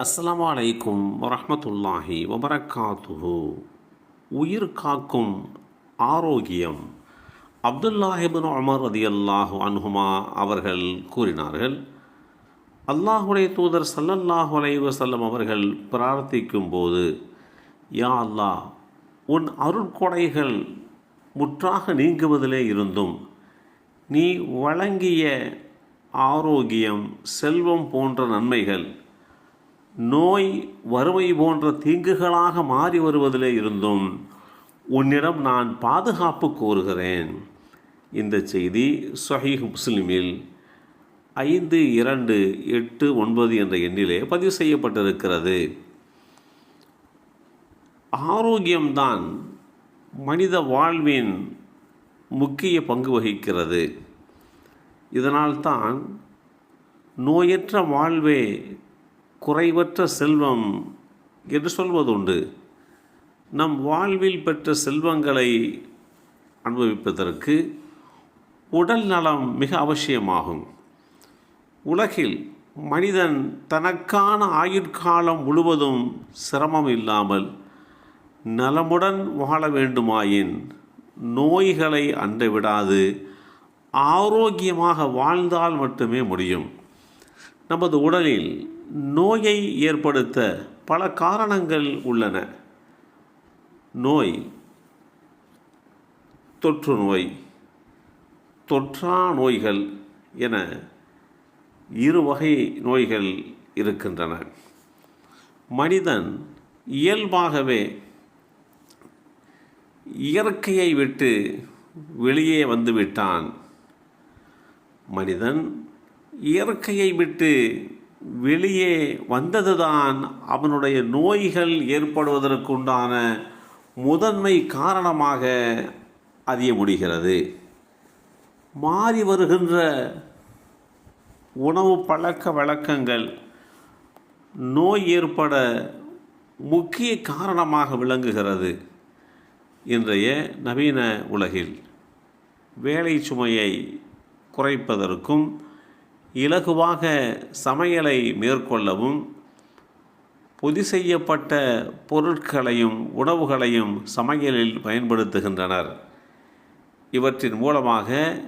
அஸ்லாம் அலைக்கும் வரமத்துல்லாஹி வபரக்காத்துஹு. உயிர் காக்கும் ஆரோக்கியம். அப்துல்லாஹிபின் அமர் அதி அல்லாஹு அன்ஹுமா அவர்கள் கூறினார்கள் அல்லாஹுடைய தூதர் சல்லல்லாஹு அலைவசல்லம் அவர்கள் பிரார்த்திக்கும் போது யா அல்லாஹ் உன் அருட்கொடைகள் முற்றாக நீங்குவதிலே இருந்தும் நீ வழங்கிய ஆரோக்கியம் செல்வம் போன்ற நன்மைகள் நோய் வறுமை போன்ற தீங்குகளாக மாறி வருவதிலே இருந்தும் உன்னிடம் நான் பாதுகாப்பு கோருகிறேன். இந்த செய்தி சஹீஹ் முஸ்லிமில் ஐந்து இரண்டு எட்டு ஒன்பது என்ற எண்ணிலே பதிவு செய்யப்பட்டிருக்கிறது. ஆரோக்கியம்தான் மனித வாழ்வின் முக்கிய பங்கு வகிக்கிறது. இதனால்தான் நோயற்ற வாழ்வே குறைவற்ற செல்வம் என்று சொல்வதுண்டு. நம் வாழ்வில் பெற்ற செல்வங்களை அனுபவிப்பதற்கு உடல் நலம் மிக அவசியமாகும். உலகில் மனிதன் தனக்கான ஆயுட்காலம் முழுவதும் சிரமம் இல்லாமல் நலமுடன் வாழ வேண்டுமாயின் நோய்களை அண்டவிடாது ஆரோக்கியமாக வாழ்ந்தால் மட்டுமே முடியும். நமது உடலில் நோயை ஏற்படுத்த பல காரணங்கள் உள்ளன. நோய் தொற்று நோய் தொற்றா நோய்கள் என இரு வகை நோய்கள் இருக்கின்றன. மனிதன் இயல்பாகவே இயற்கையை விட்டு வெளியே வந்துவிட்டான். மனிதன் இயற்கையை விட்டு வெளியே வந்ததுதான் அவனுடைய நோய்கள் ஏற்படுவதற்குண்டான முதன்மை காரணமாக அறிய முடிகிறது. மாறி வருகின்ற உணவு பழக்க வழக்கங்கள் நோய் ஏற்பட முக்கிய காரணமாக விளங்குகிறது. இன்றைய நவீன உலகில் வேலை சுமையை குறைப்பதற்கும் இலகுவாக சமையலை மேற்கொள்ளவும் பொதி செய்யப்பட்ட பொருட்களையும் உணவுகளையும் சமையலில் பயன்படுத்துகின்றனர். இவற்றின் மூலமாக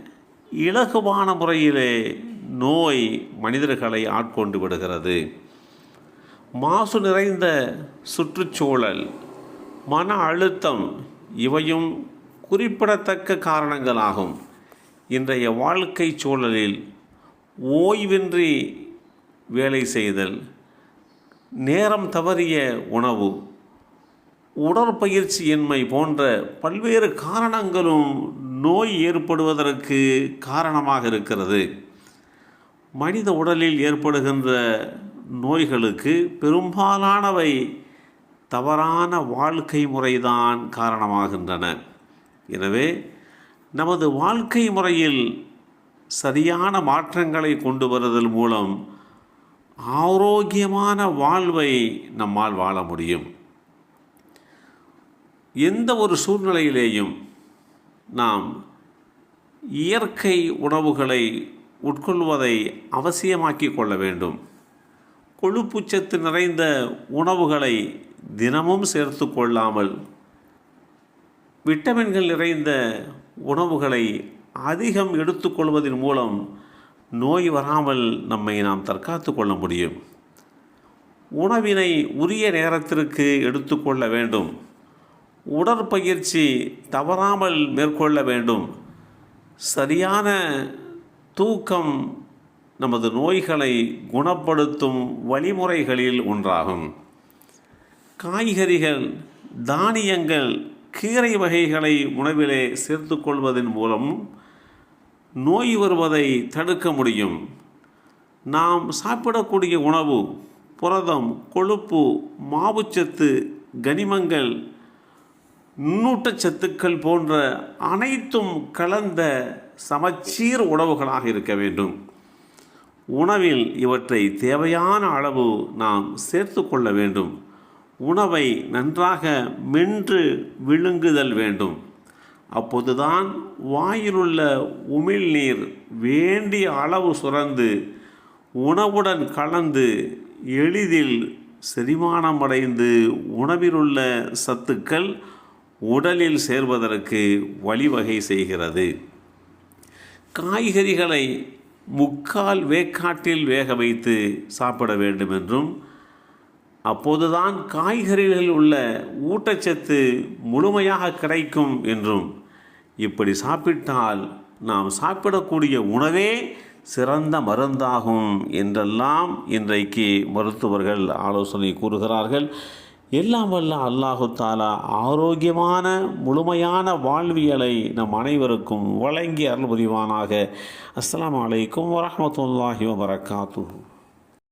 இலகுவான முறையிலே நோய் மனிதர்களை ஆட்கொண்டு விடுகிறது. மாசு நிறைந்த சுற்றுச்சூழல் மன அழுத்தம் இவையும் குறிப்பிடத்தக்க காரணங்களாகும். இன்றைய வாழ்க்கை சூழலில் ஓய்வின்றி வேலை செய்தல் நேரம் தவறிய உணவு உடற்பயிற்சியின்மை போன்ற பல்வேறு காரணங்களும் நோய் ஏற்படுவதற்கு காரணமாக இருக்கிறது. மனித உடலில் ஏற்படுகின்ற நோய்களுக்கு பெரும்பாலானவை தவறான வாழ்க்கை முறைதான் காரணமாகின்றன. எனவே நமது வாழ்க்கை முறையில் சரியான மாற்றங்களை கொண்டு வருதல் மூலம் ஆரோக்கியமான வாழ்வை நம்மால் வாழ முடியும். எந்த ஒரு சூழ்நிலையிலேயும் நாம் இயற்கை உணவுகளை உட்கொள்வதை அவசியமாக்கி கொள்ள வேண்டும். கொழுப்புச்சத்து நிறைந்த உணவுகளை தினமும் சேர்த்து கொள்ளாமல் விட்டமின்கள் நிறைந்த உணவுகளை அதிகம் எடுத்துக்கொள்வதன் மூலம் நோய் வராமல் நம்மை நாம் தற்காத்து கொள்ள முடியும். உணவினை உரிய நேரத்திற்கு எடுத்துக்கொள்ள வேண்டும். உடற்பயிற்சி தவறாமல் மேற்கொள்ள வேண்டும். சரியான தூக்கம் நமது நோய்களை குணப்படுத்தும் வழிமுறைகளில் ஒன்றாகும். காய்கறிகள் தானியங்கள் கீரை வகைகளை உணவிலே சேர்த்து கொள்வதன் மூலம் நோய் வருவதை தடுக்க முடியும். நாம் சாப்பிடக்கூடிய உணவு புரதம் கொழுப்பு மாவுச்சத்து கனிமங்கள் நுண்ணூட்டச்சத்துக்கள் போன்ற அனைத்தும் கலந்த சமச்சீர் உணவுகளாக இருக்க வேண்டும். உணவில் இவற்றை தேவையான அளவு நாம் சேர்த்து கொள்ள வேண்டும். உணவை நன்றாக மென்று விழுங்குதல் வேண்டும். அப்போதுதான் வாயிலுள்ள உமிழ்நீர் வேண்டிய அளவு சுரந்து உணவுடன் கலந்து எளிதில் செரிமானமடைந்து உணவிலுள்ள சத்துக்கள் உடலில் சேர்வதற்கு வழிவகை செய்கிறது. காய்கறிகளை முக்கால் வேக்காட்டில் வேக வைத்து சாப்பிட வேண்டும் என்றும் அப்போதுதான் காய்கறிகளில் உள்ள ஊட்டச்சத்து முழுமையாக கிடைக்கும் என்றும் இப்படி சாப்பிட்டால் நாம் சாப்பிடக்கூடிய உணவே சிறந்த மருந்தாகும் என்றெல்லாம் இன்றைக்கு மருத்துவர்கள் ஆலோசனை கூறுகிறார்கள். எல்லாம் வல்ல அல்லாஹு தாலா ஆரோக்கியமான முழுமையான வாழ்வியலை நம் அனைவருக்கும் வழங்கி அருள் புரிவானாக அஸ்ஸலாமு அலைக்கும் வரஹ்மத்துல்லாஹி வபரகாத்துஹு.